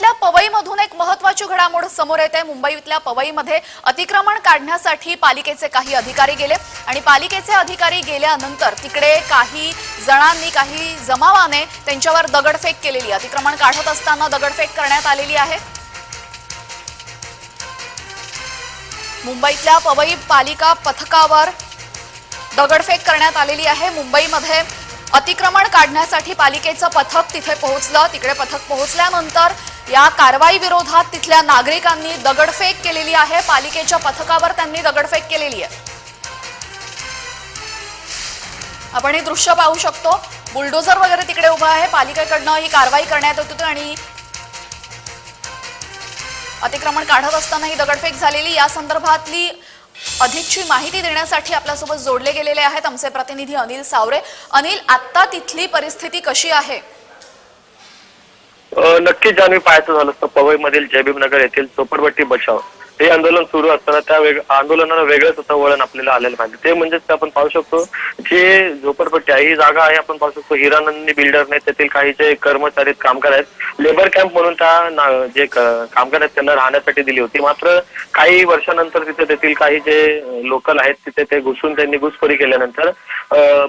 मुंबईतल्या पवईमधून एक महत्वाची घडामोड समोर येते. मुंबईतल्या पवईमध्ये अतिक्रमण काढण्यासाठी पालिकेचे काही अधिकारी गेले आणि पालिकेचे अधिकारी गेल्यानंतर तिकडे काही जणांनी काही जमावाने त्यांच्यावर दगडफेक केलेली अतिक्रमण काढत असताना दगडफेक करण्यात आलेली आहे. मुंबईतल्या पवई पालिका पथकावर दगडफेक करण्यात आलेली आहे. मुंबईमध्ये अतिक्रमण काढण्यासाठी पालिकेचं पथक तिथे पोहोचलं. तिकडे पथक पोहोचल्यानंतर या कारवाई विरोधात तिथल्या नागरिकांनी दगडफेक केलेली आहे. पालिकेच्या पथकावर त्यांनी दगडफेक केलेली आहे. आपण हे दृश्य पाहू शकतो. बुलडोझर वगैरे तिकडे उभं आहे. पालिकेकडनं ही कारवाई करण्यात येत होती आणि अतिक्रमण काढत असताना ही दगडफेक झालेली. या संदर्भातली अधिकची माहिती देण्यासाठी आपल्यासोबत जोडले गेलेले आहेत आमचे प्रतिनिधी अनिल सावरे. अनिल आत्ता तिथली परिस्थिती कशी आहे? नक्कीच जाणवी पाहायचं झालं असतं. पवईमधील जयभीमनगर येथील चोपडपट्टी बचाव. हे आंदोलन सुरू असताना त्या वेग आंदोलनाला वेगळंच असं वळण आपल्याला आलेलं पाहिजे. ते म्हणजेच ते आपण पाहू शकतो जे झोपडपट्टी आहे. ही जागा आहे. आपण पाहू शकतो हिरानंदी बिल्डरने तेथील काही जे कर्मचारी कामगार आहेत. लेबर कॅम्प म्हणून त्या जे कामगार आहेत त्यांना राहण्यासाठी दिली होती. मात्र काही वर्षानंतर तिथे तेथील काही जे लोकल आहेत तिथे ते घुसून त्यांनी घुसखोरी केल्यानंतर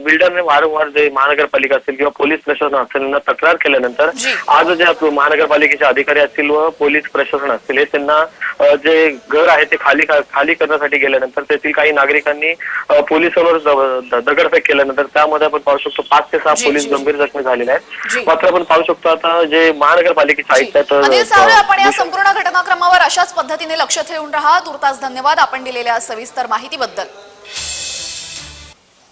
बिल्डरने वारंवार जे महानगरपालिका असेल किंवा पोलीस प्रशासन असेल यांना तक्रार केल्यानंतर. आज जे महानगरपालिकेचे अधिकारी असतील व पोलीस प्रशासन असतील हे त्यांना जे घर आहे ते खाली खाली करण्यासाठी गेल्यानंतर तेथील काही नागरिकांनी पोलिसांवर दगडफेक केल्यानंतर त्यामध्ये आपण पाहू शकतो पाच ते सहा पोलीस. गंभीर जखमी झालेले. आहेत. मात्र आपण पाहू शकतो आता जे महानगरपालिकेचे आयुक्त आहेत सावरे आपण या संपूर्ण घटनाक्रमावर अशाच पद्धतीने लक्ष ठेवून राहा. तुर्तास धन्यवाद. आपण दिलेल्या सविस्तर माहितीबद्दल.